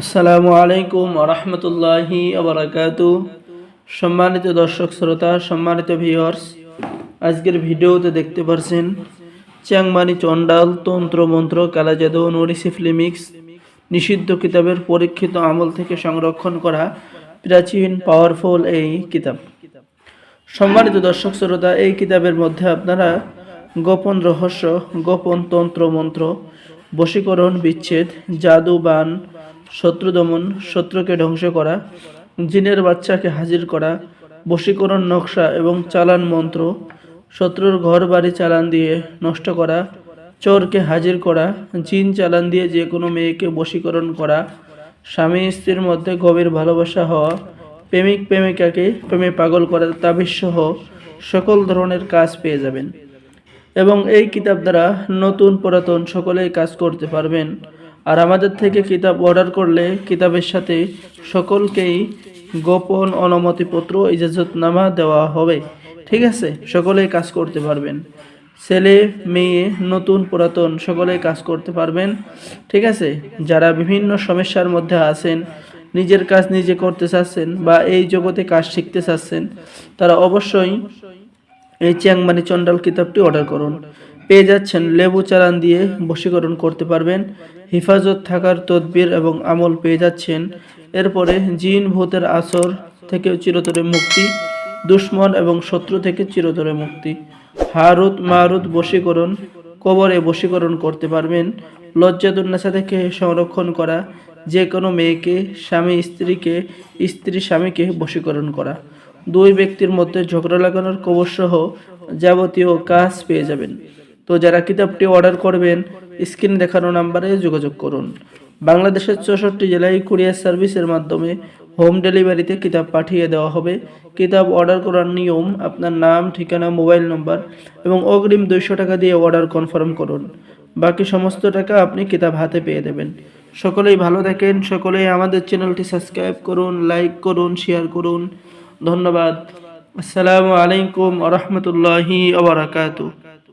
আসসালামু আলাইকুম রহমতুল্লাহি আবরাকাতু সম্মানিত দর্শক শ্রোতা, সম্মানিত ভিউয়ার্স আজকের ভিডিওতে দেখতে পারছেন চ্যাংমানি চণ্ডাল তন্ত্র মন্ত্র কালাজাদু নরিসিফলিমিক্স নিষিদ্ধ কিতাবের পরীক্ষিত আমল থেকে সংরক্ষণ করা প্রাচীন পাওয়ারফুল এই কিতাব। সম্মানিত দর্শক শ্রোতা, এই কিতাবের মধ্যে আপনারা গোপন রহস্য, গোপন তন্ত্র মন্ত্র, বশীকরণ বিচ্ছেদ জাদু বান শত্রু দমন, শত্রুকে ধ্বংস করা, জিনের বাচ্চাকে হাজির করা, বশীকরণ নকশা এবং চালান মন্ত্র, শত্রুর ঘর বাড়ি চালান দিয়ে নষ্ট করা, চোরকে হাজির করা, জিন চালান দিয়ে যে কোনো মেয়েকে বশীকরণ করা, স্বামী স্ত্রীর মধ্যে গভীর ভালোবাসা হওয়া, প্রেমিক প্রেমিকাকে প্রেমে পাগল করার তাবিজ সহ সকল ধরনের কাজ পেয়ে যাবেন। এবং এই কিতাব দ্বারা নতুন পুরাতন সকলেই কাজ করতে পারবেন। আর আমাদের থেকে কিতাব অর্ডার করলে কিতাবের সাথে সকলকেই গোপন অনুমতিপত্র ইজাজতনামা দেওয়া হবে। ঠিক আছে? সকলেই কাজ করতে পারবেন। ছেলে, মেয়ে, নতুন, পুরাতন, সকলেই কাজ করতে পারবেন। ঠিক আছে? যারা বিভিন্ন সমস্যার মধ্যে আছেন, নিজের কাজ নিজে করতে চাচ্ছেন বা এই জগতে কাজ শিখতে চাচ্ছেন, তারা অবশ্যই এই চ্যাংমানি চন্ডাল কিতাবটি অর্ডার করুন। পেয়ে যাচ্ছেন লেবু চালান দিয়ে বশীকরণ করতে পারবেন। হেফাজত থাকার তদবির এবং আমল পেয়ে যাচ্ছেন। এরপরে জিন ভূতের আসর থেকে চিরতরে মুক্তি, দুশ্মন এবং শত্রু থেকে চিরতরে মুক্তি। হারুত মারুত বশীকরণ, কবরে বশীকরণ করতে পারবেন। লজ্জাতুন্নাসা থেকে সংরক্ষণ করা যে কোনো মেয়েকে, স্বামী, স্ত্রীকে, স্ত্রী স্বামীকে বশীকরণ করা। দুই ব্যক্তির মধ্যে ঝগড়া লাগানোর কবরসহ যাবতীয় কাজ পেয়ে যাবেন। তো যারা কিতাবটি অর্ডার করবেন স্ক্রিনে দেখানো নাম্বারে যোগাযোগ করুন। বাংলাদেশের চৌষট্টি জেলায় কুরিয়ার সার্ভিসের মাধ্যমে হোম ডেলিভারিতে কিতাব পাঠিয়ে দেওয়া হবে। কিতাব অর্ডার করার নিয়ম, আপনার নাম, ঠিকানা, মোবাইল নম্বর এবং অগ্রিম দুইশো টাকা দিয়ে অর্ডার কনফার্ম করুন। বাকি সমস্ত টাকা আপনি কিতাব হাতে পেয়ে দেবেন। সকলেই ভালো থাকেন, সকলেই আমাদের চ্যানেলটি সাবস্ক্রাইব করুন, লাইক করুন, শেয়ার করুন। ধন্যবাদ। আসসালামু আলাইকুম আ রহমতুল্লাহি আবরাকাতু